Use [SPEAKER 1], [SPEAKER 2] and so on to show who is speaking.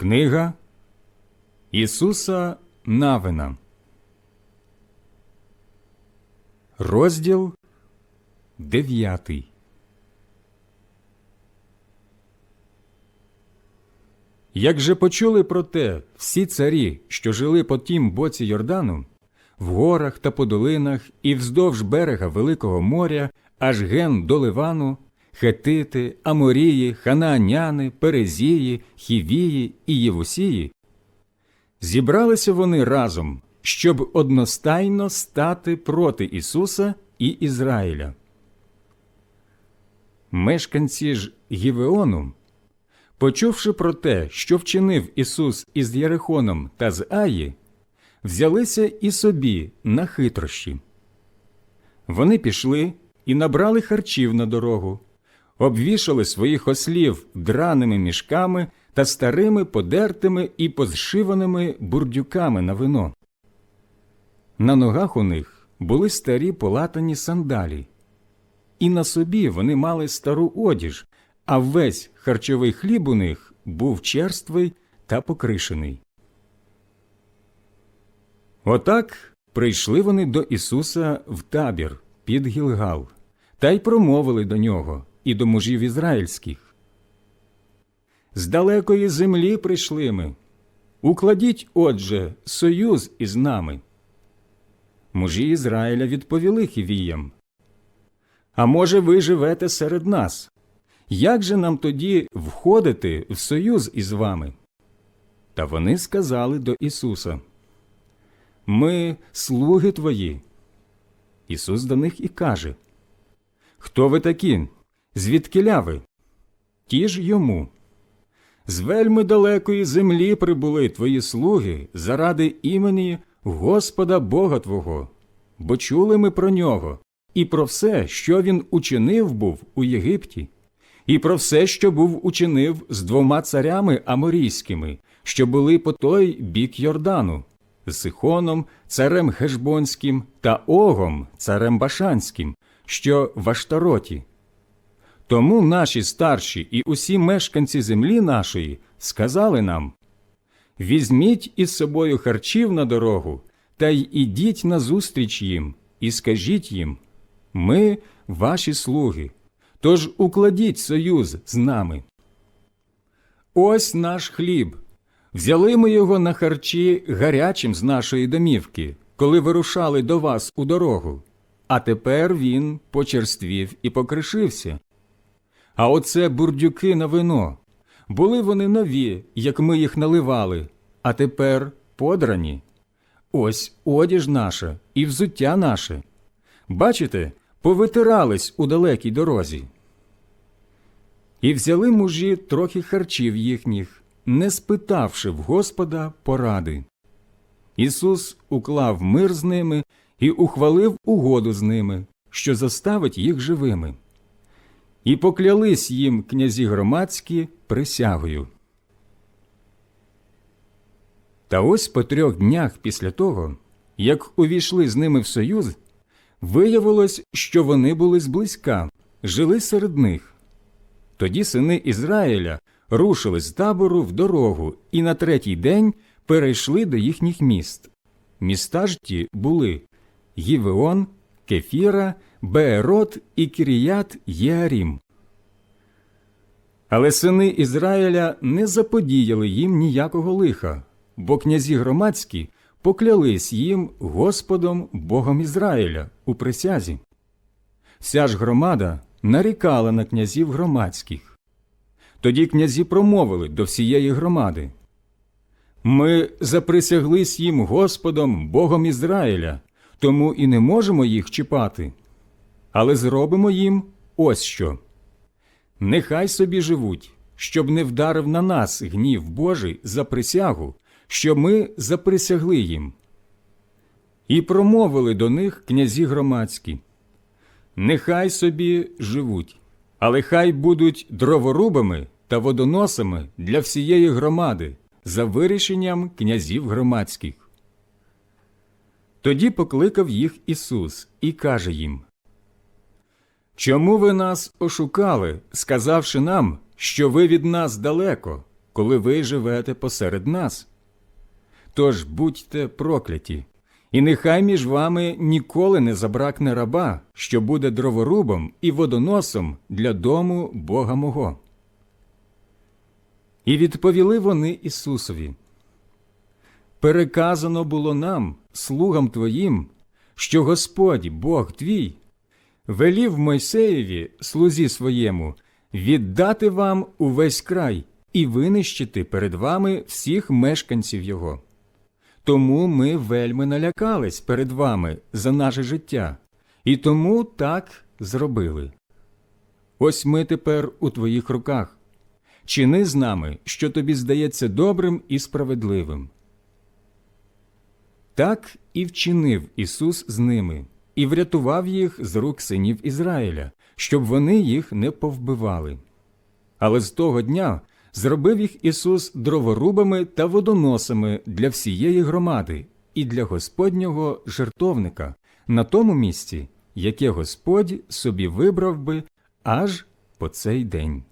[SPEAKER 1] Книга Ісуса Навина. Розділ дев'ятий. Як же почули про те всі царі, що жили по тім боці Йордану, в горах та по долинах і вздовж берега Великого моря, аж ген до Ливану, Хетити, Аморії, Ханааняни, Перезії, Хівії і Євусії, зібралися вони разом, щоб одностайно стати проти Ісуса і Ізраїля. Мешканці ж Гівеону, почувши про те, що вчинив Ісус із Єрихоном та з Аї, взялися і собі на хитрощі. Вони пішли і набрали харчів на дорогу, обвішали своїх ослів драними мішками та старими подертими і позшиваними бурдюками на вино. На ногах у них були старі полатані сандалі, і на собі вони мали стару одіж, а весь харчовий хліб у них був черствий та покришений. Отак прийшли вони до Ісуса в табір під Гілгал, та й промовили до нього і до мужів ізраїльських. З далекої землі прийшли ми. Укладіть, отже, союз із нами. Мужі Ізраїля відповіли хівіям. А може, ви живете серед нас? Як же нам тоді входити в союз із вами? Та вони сказали до Ісуса Ми слуги твої. Ісус до них і каже Хто ви такі? Звідкиля ви? Ті ж йому. З вельми далекої землі прибули твої слуги заради імені Господа Бога Твого, бо чули ми про нього, і про все, що він учинив був у Єгипті, і про все, що був учинив з двома царями аморійськими, що були по той бік Йордану, з Сихоном, царем Хешбонським та Огом, царем Башанським, що в Аштароті. Тому наші старші і усі мешканці землі нашої сказали нам Візьміть із собою харчів на дорогу, та й ідіть назустріч їм, і скажіть їм Ми ваші слуги, тож укладіть союз з нами. Ось наш хліб. Взяли ми його на харчі гарячим з нашої домівки, коли вирушали до вас у дорогу, а тепер він почерствів і покришився. А оце бурдюки на вино. Були вони нові, як ми їх наливали, а тепер подрані. Ось одіж наша і взуття наше. Бачите, повитирались у далекій дорозі. І взяли мужі трохи харчів їхніх, не спитавши в Господа поради. Ісус уклав мир з ними і ухвалив угоду з ними, що заставить їх живими. І поклялись їм князі громадські присягою. Та ось по трьох днях після того, як увійшли з ними в союз, виявилось, що вони були зблизька, жили серед них. Тоді сини Ізраїля рушили з табору в дорогу і на третій день перейшли до їхніх міст. Міста ж ті були Гівеон, Кефіра, Беерот і Кіріят Єарім. Але сини Ізраїля не заподіяли їм ніякого лиха, бо князі громадські поклялись їм Господом Богом Ізраїля у присязі. Вся ж громада нарікала на князів громадських. Тоді князі промовили до всієї громади Ми заприсяглись їм Господом Богом Ізраїля, тому і не можемо їх чіпати. Але зробимо їм ось що. Нехай собі живуть, щоб не вдарив на нас гнів Божий за присягу, що ми заприсягли їм. І промовили до них князі громадські Нехай собі живуть, але хай будуть дроворубами та водоносами для всієї громади за вирішенням князів громадських. Тоді покликав їх Ісус і каже їм Чому ви нас ошукали, сказавши нам, що ви від нас далеко, коли ви живете посеред нас. Тож будьте прокляті, і нехай між вами ніколи не забракне раба, що буде дроворубом і водоносом для дому Бога мого. І відповіли вони Ісусові. Переказано було нам, слугам твоїм, що Господь, Бог твій, велів Мойсеєві, слузі своєму, віддати вам увесь край і винищити перед вами всіх мешканців його. Тому ми вельми налякались перед вами за наше життя, і тому так зробили. Ось ми тепер у твоїх руках. Чини з нами, що тобі здається добрим і справедливим. Так і вчинив Ісус з ними, і врятував їх з рук синів Ізраїля, щоб вони їх не повбивали. Але з того дня зробив їх Ісус дроворубами та водоносами для всієї громади і для Господнього жертовника на тому місці, яке Господь собі вибрав би аж по цей день.